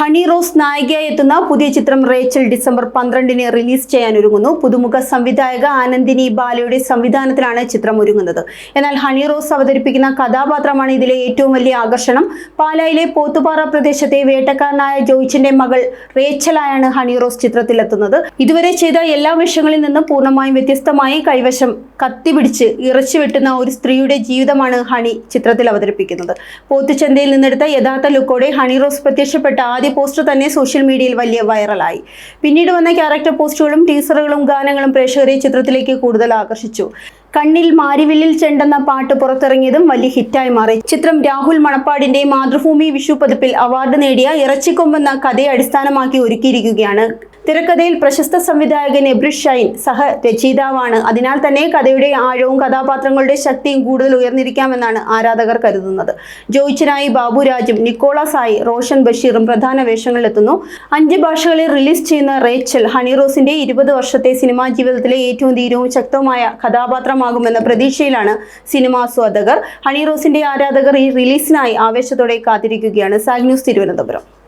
ഹണി റോസ് നായികയായി എത്തുന്ന പുതിയ ചിത്രം റേച്ചൽ ഡിസംബർ പന്ത്രണ്ടിന് റിലീസ് ചെയ്യാൻ ഒരുങ്ങുന്നു. പുതുമുഖ സംവിധായക ആനന്ദിനി ബാലയുടെ സംവിധാനത്തിലാണ് ചിത്രം ഒരുങ്ങുന്നത്. എന്നാൽ ഹണി റോസ് അവതരിപ്പിക്കുന്ന കഥാപാത്രമാണ് ഇതിലെ ഏറ്റവും വലിയ ആകർഷണം. പാലായിലെ പോത്തുപാറ പ്രദേശത്തെ വേട്ടക്കാരനായ ജോയിച്ചിന്റെ മകൾ റേച്ചലായാണ് ഹണി റോസ് ചിത്രത്തിലെത്തുന്നത്. ഇതുവരെ ചെയ്ത എല്ലാ വിഷയങ്ങളിൽ നിന്നും പൂർണമായും വ്യത്യസ്തമായി കൈവശം കത്തി പിടിച്ച് ഇറച്ചു വെട്ടുന്ന ഒരു സ്ത്രീയുടെ ജീവിതമാണ് ഹണി ചിത്രത്തിൽ അവതരിപ്പിക്കുന്നത്. പോത്തുചന്തയിൽ നിന്നെടുത്ത യഥാർത്ഥ ലുക്കോടെ ഹണി റോസ് പ്രത്യക്ഷപ്പെട്ട ആദ്യ പോസ്റ്റർ തന്നെ സോഷ്യൽ മീഡിയയിൽ വലിയ വൈറലായി. പിന്നീട് വന്ന ക്യാരക്ടർ പോസ്റ്ററുകളും ടീസറുകളും ഗാനങ്ങളും പ്രേക്ഷകരെ ചിത്രത്തിലേക്ക് കൂടുതൽ ആകർഷിച്ചു. കണ്ണിൽ മാരിവില്ലിൽ ചെണ്ടെന്ന പാട്ട് പുറത്തിറങ്ങിയതും വലിയ ഹിറ്റായി മാറി. ചിത്രം രാഹുൽ മണപ്പാടിന്റെ മാതൃഭൂമി വിഷു പതിപ്പിൽ അവാർഡ് നേടിയ ഇറച്ചിക്കൊമ്പെന്ന കഥയെ അടിസ്ഥാനമാക്കി ഒരുക്കിയിരിക്കുകയാണ് തിരക്കഥയിൽ പ്രശസ്ത സംവിധായകൻ എബ്രിഷ് ഷൈൻ സഹ രചയിതാവാണ്. അതിനാൽ തന്നെ കഥയുടെ ആഴവും കഥാപാത്രങ്ങളുടെ ശക്തിയും കൂടുതൽ ഉയർന്നിരിക്കാമെന്നാണ് ആരാധകർ കരുതുന്നത്. ജോയിച്ചനായി ബാബുരാജും നിക്കോളാസായി റോഷൻ ബഷീറും പ്രധാന വേഷങ്ങളിലെത്തുന്നു. അഞ്ച് ഭാഷകളിൽ റിലീസ് ചെയ്യുന്ന റേച്ചൽ ഹണിറോസിന്റെ ഇരുപത് വർഷത്തെ സിനിമാ ജീവിതത്തിലെ ഏറ്റവും ധീരവും ശക്തവുമായ കഥാപാത്രമാകുമെന്ന പ്രതീക്ഷയിലാണ് സിനിമാസ്വാദകർ ഹണിറോസിന്റെ ഹണി റോസിന്റെ ആരാധകർ ഈ റിലീസിനായി ആവേശത്തോടെ കാത്തിരിക്കുകയാണ്. സാഗ് ന്യൂസ് തിരുവനന്തപുരം.